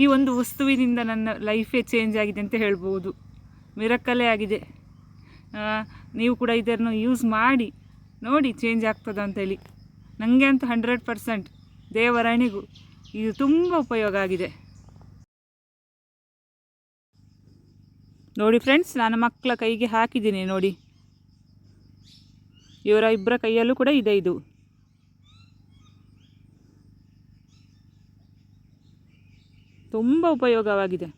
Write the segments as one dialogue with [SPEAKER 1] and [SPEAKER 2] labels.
[SPEAKER 1] ಈ ಒಂದು ವಸ್ತುವಿನಿಂದ ನನ್ನ ಲೈಫೇ ಚೇಂಜ್ ಆಗಿದೆ ಅಂತ ಹೇಳ್ಬೋದು. ಮಿರಕ್ಕಲೇ ಆಗಿದೆ. ನೀವು ಕೂಡ ಇದನ್ನು ಯೂಸ್ ಮಾಡಿ, ನೋಡಿ ಚೇಂಜ್ ಆಗ್ತದ ಅಂತೇಳಿ ನನಗೆ ಅಂತೂ ಹಂಡ್ರೆಡ್ ಪರ್ಸೆಂಟ್ ದೇವರಾಣಿಗೂ ಇದು ತುಂಬ ಉಪಯೋಗ ಆಗಿದೆ. ನೋಡಿ ಫ್ರೆಂಡ್ಸ್ ನಾನು ಮಕ್ಕಳ ಕೈಗೆ ಹಾಕಿದ್ದೀನಿ ನೋಡಿ. ಇವರ ಇಬ್ಬರ ಕೈಯಲ್ಲೂ ಕೂಡ ಇದೆ ಇದು. ತುಂಬ ಉಪಯೋಗವಾಗಿದೆ.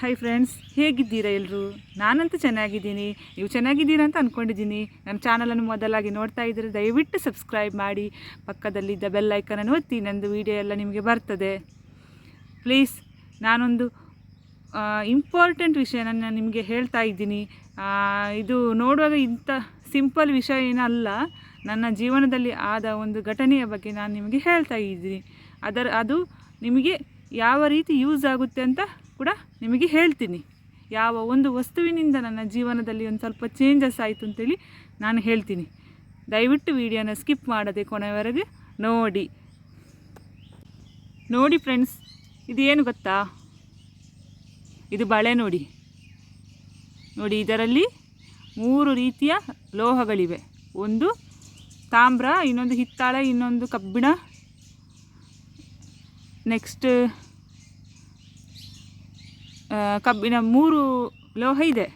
[SPEAKER 1] ಹಾಯ್ ಫ್ರೆಂಡ್ಸ್ ಹೇಗಿದ್ದೀರಾ ಎಲ್ಲರೂ ನಾನಂತೂ ಚೆನ್ನಾಗಿದ್ದೀನಿ. ನೀವು ಚೆನ್ನಾಗಿದ್ದೀರಾ ಅಂತ ಅಂದ್ಕೊಂಡಿದ್ದೀನಿ ನನ್ನ ಚಾನಲನ್ನು ಮೊದಲಾಗಿ ನೋಡ್ತಾ ಇದ್ದರೆ ದಯವಿಟ್ಟು ಸಬ್ಸ್ಕ್ರೈಬ್ ಮಾಡಿ. ಪಕ್ಕದಲ್ಲಿದ್ದ ಬೆಲ್ ಐಕನನ್ನು ಒತ್ತಿ, ನಂದು ವಿಡಿಯೋ ಎಲ್ಲ ನಿಮಗೆ ಬರ್ತದೆ. ಪ್ಲೀಸ್ ನಾನೊಂದು ಇಂಪಾರ್ಟೆಂಟ್ ವಿಷಯ ನಾನು ನಿಮಗೆ ಹೇಳ್ತಾ ಇದ್ದೀನಿ. ಇದು ನೋಡುವಾಗ ಇಂಥ ಸಿಂಪಲ್ ವಿಷಯ ಏನಲ್ಲ, ನನ್ನ ಜೀವನದಲ್ಲಿ ಆದ ಒಂದು ಘಟನೆಯ ಬಗ್ಗೆ ನಾನು ನಿಮಗೆ ಹೇಳ್ತಾ ಇದ್ದೀನಿ. ಅದರ, ಅದು ನಿಮಗೆ ಯಾವ ರೀತಿ ಯೂಸ್ ಆಗುತ್ತೆ ಅಂತ ಕೂಡ ನಿಮಗೆ ಹೇಳ್ತೀನಿ. ಯಾವ ಒಂದು ವಸ್ತುವಿನಿಂದ ನನ್ನ ಜೀವನದಲ್ಲಿ ಒಂದು ಸ್ವಲ್ಪ ಚೇಂಜಸ್ ಆಯಿತು ಅಂತೇಳಿ ನಾನು ಹೇಳ್ತೀನಿ. ದಯವಿಟ್ಟು ವಿಡಿಯೋನ ಸ್ಕಿಪ್ ಮಾಡದೆ ಕೊನೆವರೆಗೆ ನೋಡಿ. ನೋಡಿ ಫ್ರೆಂಡ್ಸ್ ಇದು ಏನು ಗೊತ್ತಾ? ಇದು ಬಳೆ ನೋಡಿ. ನೋಡಿ, ಇದರಲ್ಲಿ ಮೂರು ರೀತಿಯ ಲೋಹಗಳಿವೆ. ಒಂದು ತಾಮ್ರ, ಇನ್ನೊಂದು ಹಿತ್ತಾಳೆ, ಇನ್ನೊಂದು ಕಬ್ಬಿಣ ನೆಕ್ಸ್ಟ್ ಕಬ್ಬಿನ ಮೂರು ಲೋಹ ಇದೆ.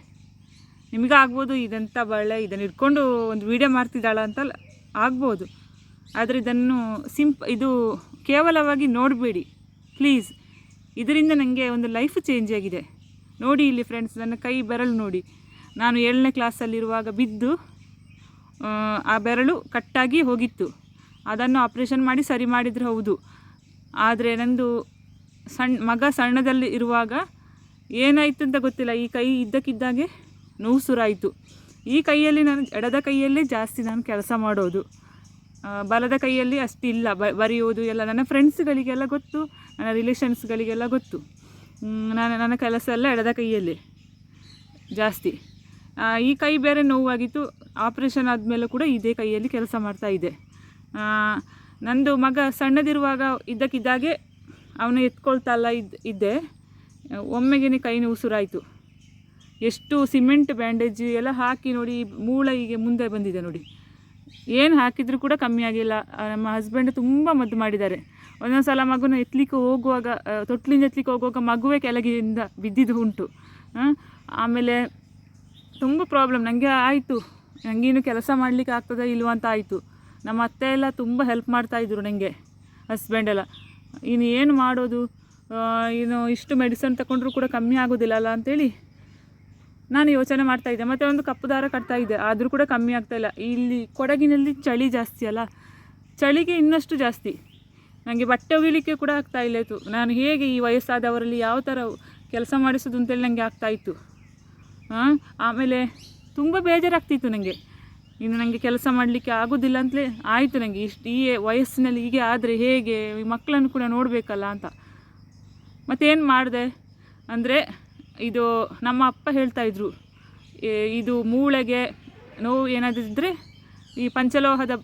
[SPEAKER 1] ನಿಮಗಾಗ್ಬೋದು ಇದಂಥ ಬಳೆ ಇದನ್ನು ಇಟ್ಕೊಂಡು ಒಂದು ವೀಡಿಯೋ ಮಾಡ್ತಿದ್ದಾಳ ಅಂತ ಆಗ್ಬೋದು. ಆದರೆ ಇದನ್ನು ಸಿಂಪ್ ಇದು ಕೇವಲವಾಗಿ ನೋಡಬೇಡಿ ಪ್ಲೀಸ್ ಇದರಿಂದ ನನಗೆ ಒಂದು ಲೈಫ್ ಚೇಂಜ್ ಆಗಿದೆ. ನೋಡಿ ಇಲ್ಲಿ ಫ್ರೆಂಡ್ಸ್ ನನ್ನ ಕೈ ಬೆರಳು ನೋಡಿ. ನಾನು ಏಳನೇ ಕ್ಲಾಸಲ್ಲಿರುವಾಗ ಬಿದ್ದು ಆ, ಆ ಬೆರಳು ಕಟ್ಟಾಗಿ ಹೋಗಿತ್ತು. ಅದನ್ನು ಆಪ್ರೇಷನ್ ಮಾಡಿ ಸರಿ ಮಾಡಿದರೆ ಹೌದು. ಆದರೆ ನಂದು ಸಣ್ಣ ಮಗ ಸಣ್ಣದಲ್ಲಿ ಇರುವಾಗ ಏನಾಯಿತು ಅಂತ ಗೊತ್ತಿಲ್ಲ. ಈ ಕೈ ಇದ್ದಕ್ಕಿದ್ದಾಗೆ ನೋವು ಸುರಾಯಿತು. ಈ ಕೈಯಲ್ಲಿ ನಾನು, ಎಡದ ಕೈಯಲ್ಲೇ ಜಾಸ್ತಿ ನಾನು ಕೆಲಸ ಮಾಡೋದು. ಬಲದ ಕೈಯಲ್ಲಿ ಅಷ್ಟಿಲ್ಲ. ಬ ಬರೆಯುವುದು ಎಲ್ಲ ನನ್ನ ಫ್ರೆಂಡ್ಸ್ಗಳಿಗೆಲ್ಲ ಗೊತ್ತು, ನನ್ನ ರಿಲೇಷನ್ಸ್ಗಳಿಗೆಲ್ಲ ಗೊತ್ತು. ನಾನು ನನ್ನ ಕೆಲಸ ಎಲ್ಲ ಎಡದ ಕೈಯಲ್ಲಿ ಜಾಸ್ತಿ. ಈ ಕೈ ಬೇರೆ ನೋವಾಗಿತ್ತು. ಆಪ್ರೇಷನ್ ಆದಮೇಲೆ ಕೂಡ ಇದೇ ಕೈಯಲ್ಲಿ ಕೆಲಸ ಮಾಡ್ತಾ ಇದೆ. ನಂದು ಮಗ ಸಣ್ಣದಿರುವಾಗ ಇದ್ದಕ್ಕಿದ್ದಾಗೆ ಅವನು ಎತ್ಕೊಳ್ತಲ್ಲ ಇದ್ದ ಇದ್ದೆ. ಒಮ್ಮೆಗೇನೆ ಕೈ ನೋವು ಶುರುವಾಯಿತು ಎಷ್ಟು ಸಿಮೆಂಟ್, ಬ್ಯಾಂಡೇಜ್ ಎಲ್ಲ ಹಾಕಿ ನೋಡಿ ಮೂಳ ಹೀಗೆ ಮುಂದೆ ಬಂದಿದೆ ನೋಡಿ. ಏನು ಹಾಕಿದರೂ ಕೂಡ ಕಮ್ಮಿ ಆಗಿಲ್ಲ. ನಮ್ಮ ಹಸ್ಬೆಂಡ್ ತುಂಬ ಮದ್ದು ಮಾಡಿದ್ದಾರೆ. ಒಂದೊಂದು ಸಲ ಮಗುನ ಎತ್ತಲಿಕ್ಕೆ ಹೋಗುವಾಗ ತೊಟ್ಲಿಂದ ಎತ್ತಲಿಕ್ಕೆ ಹೋಗುವಾಗ ಮಗುವೇ ಕೆಳಗಿಂದ ಬಿದ್ದಿದ್ದು ಉಂಟು. ಆಮೇಲೆ ತುಂಬ ಪ್ರಾಬ್ಲಮ್ ನನಗೆ ಆಯಿತು. ನನಗೇನು ಕೆಲಸ ಮಾಡಲಿಕ್ಕೆ ಆಗ್ತದಾ ಇಲ್ವ ಅಂತ ಆಯಿತು. ನಮ್ಮ ಅತ್ತೆ ಎಲ್ಲ ತುಂಬ ಹೆಲ್ಪ್ ಮಾಡ್ತಾಯಿದ್ರು ನನಗೆ ಹಸ್ಬೆಂಡ್ ಎಲ್ಲ. ಇನ್ನು ಏನು ಮಾಡೋದು? ಇನ್ನು ಇಷ್ಟು ಮೆಡಿಸನ್ ತಗೊಂಡ್ರೂ ಕೂಡ ಕಮ್ಮಿ ಆಗೋದಿಲ್ಲ ಅಲ್ಲ ಅಂತೇಳಿ ನಾನು ಯೋಚನೆ ಮಾಡ್ತಾ ಇದ್ದೆ. ಮತ್ತು ಒಂದು ಕಪ್ಪು ದಾರ ಕಟ್ತಾ ಇದ್ದೆ. ಆದರೂ ಕೂಡ ಕಮ್ಮಿ ಆಗ್ತಾ ಇಲ್ಲ. ಇಲ್ಲಿ ಕೊಡಗಿನಲ್ಲಿ ಚಳಿ ಜಾಸ್ತಿ ಅಲ್ಲ. ಚಳಿಗೆ ಇನ್ನಷ್ಟು ಜಾಸ್ತಿ. ನನಗೆ ಬಟ್ಟೆ ಒಗಿಲಿಕ್ಕೆ ಕೂಡ ಆಗ್ತಾ ಇಲ್ಲ ಇತ್ತು ನಾನು ಹೇಗೆ ಈ ವಯಸ್ಸಾದವರಲ್ಲಿ ಯಾವ ಥರ ಕೆಲಸ ಮಾಡಿಸೋದು ಅಂತೇಳಿ ನನಗೆ ಆಗ್ತಾಯಿತ್ತು ಹಾಂ ಆಮೇಲೆ ತುಂಬ ಬೇಜಾರಾಗ್ತಿತ್ತು ನನಗೆ ಇನ್ನು ನನಗೆ ಕೆಲಸ ಮಾಡಲಿಕ್ಕೆ ಆಗೋದಿಲ್ಲ ಅಂತಲೇ ಆಯಿತು ನನಗೆ ಇಷ್ಟು ಈ ವಯಸ್ಸಿನಲ್ಲಿ ಹೀಗೆ ಆದರೆ ಹೇಗೆ? ಈ ಮಕ್ಕಳನ್ನು ಕೂಡ ನೋಡಬೇಕಲ್ಲ ಅಂತ. ಮತ್ತೇನು ಮಾಡಿದೆ? ಅಂದರೆ ಇದು ನಮ್ಮ ಅಪ್ಪ ಹೇಳ್ತಾಯಿದ್ರು ಇದು ಮೂಳೆಗೆ ನೋವು ಏನಾದರೂ ಇದ್ದರೆ ಈ ಪಂಚಲೋಹದ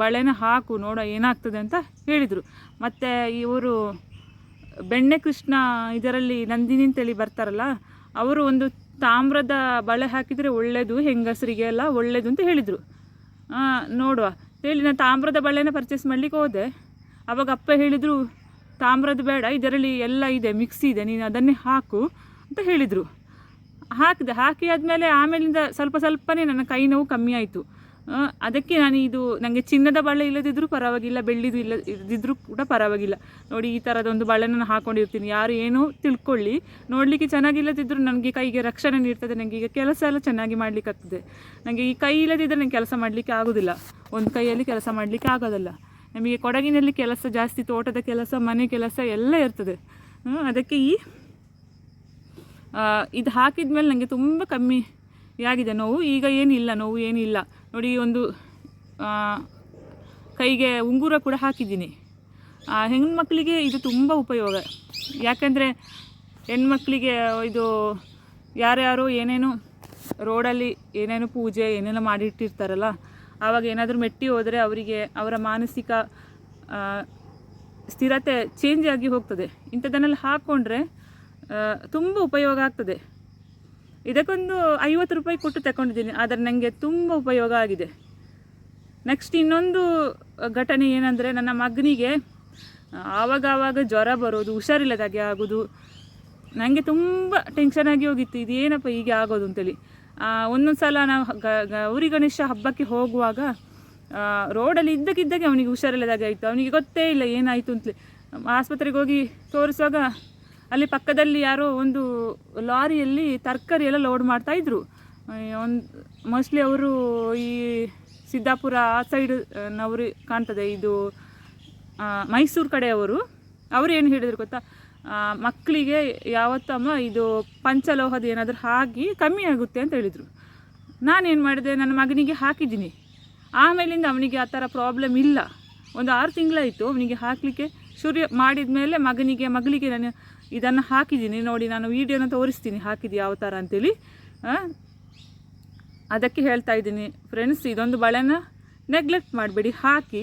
[SPEAKER 1] ಬಳೆನ ಹಾಕು, ನೋಡ ಏನಾಗ್ತದೆ ಅಂತ ಹೇಳಿದರು. ಮತ್ತು ಇವರು ಬೆಣ್ಣೆ ಕೃಷ್ಣ ಇದರಲ್ಲಿ ನಂದಿನಿ ಅಂತೇಳಿ ಬರ್ತಾರಲ್ಲ, ಅವರು ಒಂದು ತಾಮ್ರದ ಬಳೆ ಹಾಕಿದರೆ ಒಳ್ಳೆಯದು ಹೆಂಗಸರಿಗೆ ಎಲ್ಲ ಒಳ್ಳೆಯದು ಅಂತ ಹೇಳಿದರು. ನೋಡುವ. ಹೇಳಿ ನಾನು ತಾಮ್ರದ ಬಳೆನ ಪರ್ಚೇಸ್ ಮಾಡಲಿಕ್ಕೆ ಹೋದೆ. ಆವಾಗ ಅಪ್ಪ ಹೇಳಿದರು, ತಾಮ್ರದ ಬೇಡ, ಇದರಲ್ಲಿ ಎಲ್ಲ ಇದೆ ಮಿಕ್ಸಿ ಇದೆ, ನೀನು ಅದನ್ನೇ ಹಾಕು ಅಂತ ಹೇಳಿದರು. ಹಾಕಿದೆ. ಹಾಕಿ ಆದಮೇಲೆ ಆಮೇಲಿಂದ ಸ್ವಲ್ಪ ಸ್ವಲ್ಪನೇ ನನ್ನ ಕೈ ನೋವು ಕಮ್ಮಿ ಆಯಿತು. ಅದಕ್ಕೆ ನಾನು ಇದು ನನಗೆ ಚಿನ್ನದ ಬಳೆ ಇಲ್ಲದಿದ್ದರೂ ಪರವಾಗಿಲ್ಲ, ಬೆಳ್ಳಿದು ಇಲ್ಲ, ಇದ್ದಿದ್ರೂ ಕೂಡ ಪರವಾಗಿಲ್ಲ. ನೋಡಿ, ಈ ಥರದೊಂದು ಬಳೆನ ನಾನು ಹಾಕೊಂಡಿರ್ತೀನಿ. ಯಾರು ಏನೋ ತಿಳ್ಕೊಳ್ಳಿ. ನೋಡಲಿಕ್ಕೆ ಚೆನ್ನಾಗಿಲ್ಲದಿದ್ದರೂ ನನಗೆ ಕೈಗೆ ರಕ್ಷಣೆ ನೀಡ್ತದೆ. ನನಗೆ ಈಗ ಕೆಲಸ ಎಲ್ಲ ಚೆನ್ನಾಗಿ ಮಾಡಲಿಕ್ಕೆ ಆಗ್ತದೆ ನನಗೆ ಈ ಕೈ ಇಲ್ಲದಿದ್ದರೆ ನನಗೆ ಕೆಲಸ ಮಾಡಲಿಕ್ಕೆ ಆಗೋದಿಲ್ಲ. ಒಂದು ಕೈಯಲ್ಲಿ ಕೆಲಸ ಮಾಡಲಿಕ್ಕೆ ಆಗೋದಲ್ಲ. ನಮಗೆ ಕೊಡಗಿನಲ್ಲಿ ಕೆಲಸ ಜಾಸ್ತಿ, ತೋಟದ ಕೆಲಸ, ಮನೆ ಕೆಲಸ ಎಲ್ಲ ಇರ್ತದೆ. ಅದಕ್ಕೆ ಈ ಇದು ಹಾಕಿದ ಮೇಲೆ ನನಗೆ ತುಂಬ ಕಮ್ಮಿ ಆಗಿದೆ ನೋವು? ಈಗ ಏನಿಲ್ಲ, ನೋವು ಏನಿಲ್ಲ. ನೋಡಿ, ಒಂದು ಕೈಗೆ ಉಂಗುರ ಕೂಡ ಹಾಕಿದ್ದೀನಿ. ಹೆಣ್ಮಕ್ಳಿಗೆ ಇದು ತುಂಬ ಉಪಯೋಗ. ಯಾಕಂದರೆ ಹೆಣ್ಮಕ್ಳಿಗೆ ಇದು ಯಾರ್ಯಾರು ಏನೇನೋ ರೋಡಲ್ಲಿ ಏನೇನೋ ಪೂಜೆ ಏನೇನೋ ಮಾಡಿಟ್ಟಿರ್ತಾರಲ್ಲ, ಆವಾಗ ಏನಾದರೂ ಮೆಟ್ಟಿ ಹೋದರೆ ಅವರಿಗೆ ಅವರ ಮಾನಸಿಕ ಸ್ಥಿರತೆ ಚೇಂಜ್ ಆಗಿ ಹೋಗ್ತದೆ. ಇಂಥದ್ದನ್ನೆಲ್ಲ ಹಾಕ್ಕೊಂಡ್ರೆ ತುಂಬ ಉಪಯೋಗ ಆಗ್ತದೆ. ಇದಕ್ಕೊಂದು ಐವತ್ತು ರೂಪಾಯಿ ಕೊಟ್ಟು ತಗೊಂಡಿದ್ದೀನಿ ಆದರೆ ನನಗೆ ತುಂಬ ಉಪಯೋಗ ಆಗಿದೆ. ನೆಕ್ಸ್ಟ್ ಇನ್ನೊಂದು ಘಟನೆ ಏನಂದರೆ ನನ್ನ ಮಗನಿಗೆ ಆವಾಗ ಆವಾಗ ಜ್ವರ ಬರೋದು, ಹುಷಾರಿಲ್ಲದಾಗೆ ಆಗೋದು. ನನಗೆ ತುಂಬ ಟೆನ್ಷನ್ ಆಗಿ ಹೋಗಿತ್ತು ಇದೇನಪ್ಪ ಹೀಗೆ ಆಗೋದು ಅಂತೇಳಿ. ಒಂದೊಂದು ಸಲ ನಾವು ಗೌರಿ ಗಣೇಶ ಹಬ್ಬಕ್ಕೆ ಹೋಗುವಾಗ ರೋಡಲ್ಲಿ ಇದ್ದಕ್ಕಿದ್ದಾಗೆ ಅವನಿಗೆ ಹುಷಾರಿಲ್ಲದಾಗೆ ಆಯಿತು. ಅವನಿಗೆ ಗೊತ್ತೇ ಇಲ್ಲ ಏನಾಯಿತು ಅಂತಲೇ ಆಸ್ಪತ್ರೆಗೆ ಹೋಗಿ ತೋರಿಸುವಾಗ ಅಲ್ಲಿ ಪಕ್ಕದಲ್ಲಿ ಯಾರೋ ಒಂದು ಲಾರಿಯಲ್ಲಿ ತರಕಾರಿ ಎಲ್ಲ ಲೋಡ್ ಮಾಡ್ತಾ ಮಾಡ್ತಾಯಿದ್ರು ಒಂದು ಮೋಸ್ಟ್ಲಿ ಅವರು ಈ ಸಿದ್ದಾಪುರ ಆ ಸೈಡ್ ನವರು ಕಾಣ್ತದೆ. ಇದು ಮೈಸೂರು ಕಡೆಯವರು ಅವರು. ಏನು ಹೇಳಿದರು ಗೊತ್ತಾ? ಮಕ್ಕಳಿಗೆ ಯಾವತ್ತಮ್ಮ ಇದು ಪಂಚಲೋಹದ ಏನಾದರೂ ಹಾಕಿ ಕಮ್ಮಿ ಆಗುತ್ತೆ ಅಂತ ಹೇಳಿದರು. ನಾನೇನು ಮಾಡಿದೆ? ನನ್ನ ಮಗನಿಗೆ ಹಾಕಿದ್ದೀನಿ. ಆಮೇಲಿಂದ ಅವನಿಗೆ ಆ ಥರ ಪ್ರಾಬ್ಲಮ್ ಇಲ್ಲ. ಒಂದು ಆರು ತಿಂಗಳಾಯಿತು ಅವನಿಗೆ ಹಾಕಲಿಕ್ಕೆ. ಶುರು ಮಾಡಿದ ಮೇಲೆ ಮಗನಿಗೆ, ಮಗಳಿಗೆ ನಾನು ಇದನ್ನು ಹಾಕಿದ್ದೀನಿ. ನೋಡಿ, ನಾನು ವೀಡಿಯೋನ ತೋರಿಸ್ತೀನಿ. ಹಾಕಿದ್ದು ಯಾವ ಥರ ಅಂತೇಳಿ ಅದಕ್ಕೆ ಹೇಳ್ತಾ ಇದ್ದೀನಿ. ಫ್ರೆಂಡ್ಸ್ ಇದೊಂದು ಬಳೆನ ನೆಗ್ಲೆಕ್ಟ್ ಮಾಡಬೇಡಿ. ಹಾಕಿ.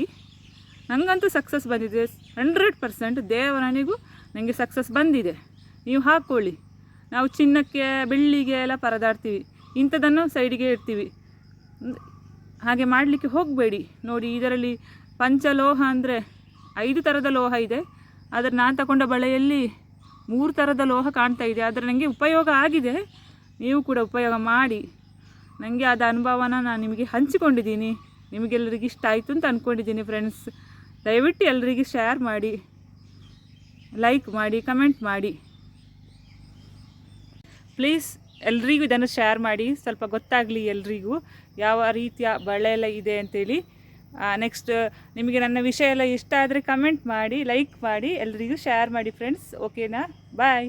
[SPEAKER 1] ನನಗಂತೂ ಸಕ್ಸಸ್ ಬಂದಿದೆ. ಹಂಡ್ರೆಡ್ ಪರ್ಸೆಂಟ್ ದೇವರನಿಗೂ ನನಗೆ ಸಕ್ಸಸ್ ಬಂದಿದೆ. ನೀವು ಹಾಕ್ಕೊಳ್ಳಿ. ನಾವು ಚಿನ್ನಕ್ಕೆ, ಬೆಳ್ಳಿಗೆ ಎಲ್ಲ ಪರದಾಡ್ತೀವಿ. ಇಂಥದನ್ನು ಸೈಡಿಗೆ ಇಡ್ತೀವಿ. ಹಾಗೆ ಮಾಡಲಿಕ್ಕೆ ಹೋಗಬೇಡಿ. ನೋಡಿ, ಇದರಲ್ಲಿ ಪಂಚಲೋಹ ಅಂದರೆ ಐದು ಥರದ ಲೋಹ ಇದೆ. ಆದರೆ ನಾನು ತಗೊಂಡ ಬಳೆಯಲ್ಲಿ ಮೂರು ಥರದ ಲೋಹ ಕಾಣ್ತಾ ಇದೆ. ಆದರೆ ನನಗೆ ಉಪಯೋಗ ಆಗಿದೆ. ನೀವು ಕೂಡ ಉಪಯೋಗ ಮಾಡಿ. ನನಗೆ ಆದ ಅನುಭವನ ನಾನು ನಿಮಗೆ ಹಂಚಿಕೊಂಡಿದ್ದೀನಿ. ನಿಮಗೆಲ್ಲರಿಗೂ ಇಷ್ಟ ಆಯಿತು ಅಂತ ಅಂದ್ಕೊಂಡಿದ್ದೀನಿ ಫ್ರೆಂಡ್ಸ್ ದಯವಿಟ್ಟು ಎಲ್ಲರಿಗೂ ಶೇರ್ ಮಾಡಿ ಲೈಕ್ ಮಾಡಿ ಕಮೆಂಟ್ ಮಾಡಿ. ಪ್ಲೀಸ್ ಎಲ್ರಿಗೂ ಇದನ್ನು ಶೇರ್ ಮಾಡಿ. ಸ್ವಲ್ಪ ಗೊತ್ತಾಗಲಿ ಎಲ್ರಿಗೂ. ಯಾವ ರೀತಿಯ ಬಳೆ ಎಲ್ಲ ಇದೆ ಅಂತೇಳಿ. ನೆಕ್ಸ್ಟ್ ನಿಮಗೆ ನನ್ನ ವಿಷಯ ಎಲ್ಲ ಇಷ್ಟ ಆದರೆ ಕಮೆಂಟ್ ಮಾಡಿ ಲೈಕ್ ಮಾಡಿ ಎಲ್ಲರಿಗೂ ಶೇರ್ ಮಾಡಿ ಫ್ರೆಂಡ್ಸ್ ಓಕೆನಾ ಬಾಯ್